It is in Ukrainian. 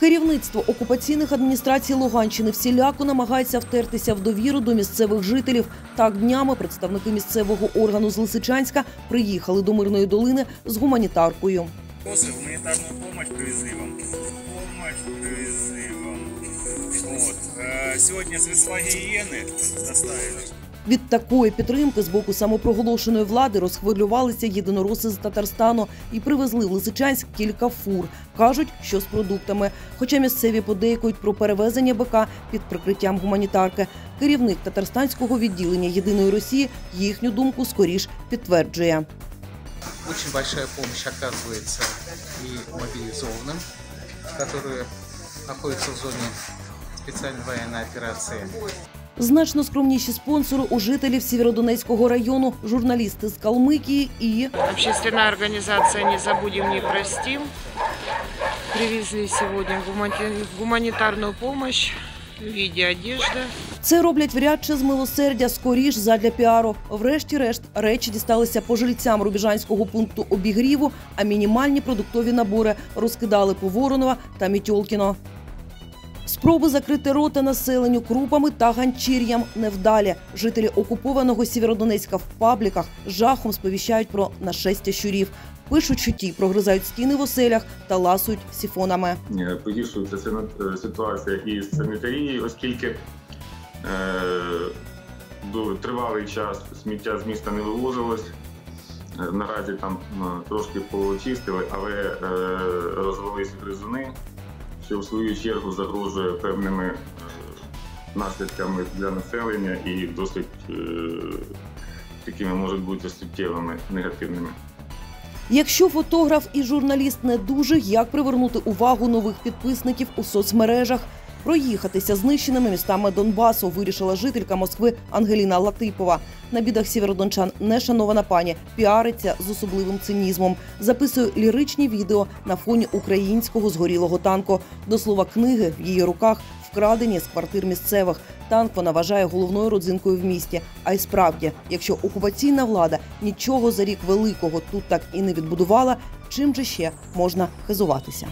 Керівництво окупаційних адміністрацій Луганщини всіляко намагається втертися в довіру до місцевих жителів. Так днями представники місцевого органу з Лисичанська приїхали до мирної долини з гуманітаркою. Вопросы, гуманитарную помощь привезли вам. Помощь привезли вам. Вот. Э, Сегодня средства гигиены доставили. Від такої підтримки з боку самопроголошеної влади розхвилювалися єдинороси з Татарстану і привезли в Лисичанськ кілька фур. кажуть, що з продуктами. Хоча місцеві подейкують про перевезення БК під прикриттям гуманітарки. Керівник татарстанського відділення єдиної Росії їхню думку скоріш підтверджує. Очень большая помощь оказывается и мобилизованным, которые находятся в зоне специальной военной операции. Значно скромніші спонсори у жителів Сєвєродонецького району, журналісти з Калмикії і Общественная организация «Не забудем, не простим» привезли сегодня гумани- гуманитарную помощь в. Це роблять врядче з милосердя скоріш задля піару. Врешті-решт речі дісталися пожильцям рубіжанського пункту обігріву, а мінімальні продуктові набори розкидали по Воронова та Мітьолкіно. Спроби закрити рота населенню крупами та ганчір'ям невдалі. Жителі окупованого Сєвєродонецька в пабліках жахом сповіщають про нашестя щурів. Пишуть, що ті прогризають стіни в оселях та ласують сіфонами. Е, погіршується е, ситуація із санітарією, оскільки е, тривалий час сміття з міста не вивозилось. Е, Наразі там трошки почистили, але е, розвелись гризуни, що в свою чергу загрожує певними е, наслідками для населення і досить е, такими можуть бути суттєвими негативними. Якщо фотограф і журналіст не дуже, як привернути увагу нових підписників у соцмережах? Проїхатися знищеними містами Донбасу вирішила жителька Москви Ангеліна Латипова. На бідах сєвєродончан нешанована пані піариться з особливим цинізмом. Записує ліричні відео на фоні українського згорілого танку. До слова, книги в її руках вкрадені з квартир місцевих. Танк вона вважає головною родзинкою в місті. А й справді, якщо окупаційна влада нічого за рік великого тут так і не відбудувала, чим же ще можна хизуватися?